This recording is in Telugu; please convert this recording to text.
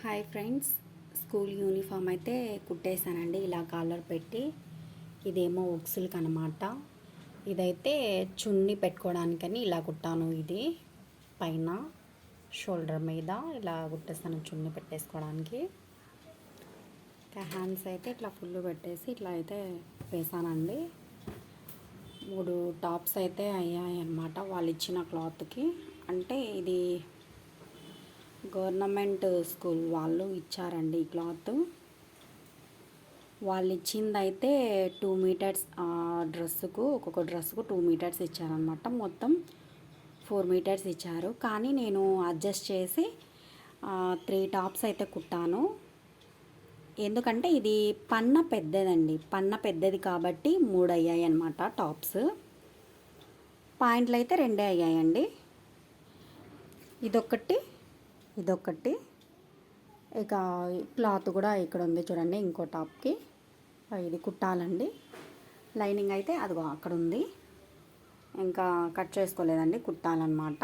హాయ్ ఫ్రెండ్స్ స్కూల్ యూనిఫామ్ అయితే కుట్టేశానండి. ఇలా కాలర్ పెట్టి ఇదేమో ఉక్సులకు అనమాట ఇదైతే చున్నీ పెట్టుకోవడానికని ఇలా కుట్టాను ఇది. పైన షోల్డర్ మీద ఇలా కుట్టేస్తాను చున్నీ పెట్టేసుకోవడానికి. ఇంకా హ్యాండ్స్ అయితే ఇట్లా ఫుల్ పెట్టేసి ఇట్లా అయితే వేసానండి మూడు టాప్స్ అయితే అయ్యాయి అన్నమాట వాళ్ళు ఇచ్చిన క్లాత్కి. అంటే ఇది గవర్నమెంట్ స్కూల్ వాళ్ళు ఇచ్చారండి ఈ క్లాత్. వాళ్ళు ఇచ్చింది అయితే టూ మీటర్స్ డ్రెస్సుకు ఒక్కొక్క డ్రెస్సుకు టూ మీటర్స్ ఇచ్చారనమాట మొత్తం ఫోర్ మీటర్స్ ఇచ్చారు. కానీ నేను అడ్జస్ట్ చేసి త్రీ టాప్స్ అయితే కుట్టాను. ఎందుకంటే ఇది పన్న పెద్దదండి. పన్న పెద్దది కాబట్టి మూడు అయ్యాయి అనమాట టాప్స్. పాయింట్లు అయితే రెండే అయ్యాయండి. ఇదొకటి ఇదొకటి ఇక క్లాత్ కూడా ఇక్కడ ఉంది చూడండి ఇంకో టాప్కి. ఇది కుట్టాలండి. లైనింగ్ అయితే అదిగో అక్కడ ఉంది. ఇంకా కట్ చేసుకోలేదండి కుట్టాలన్నమాట.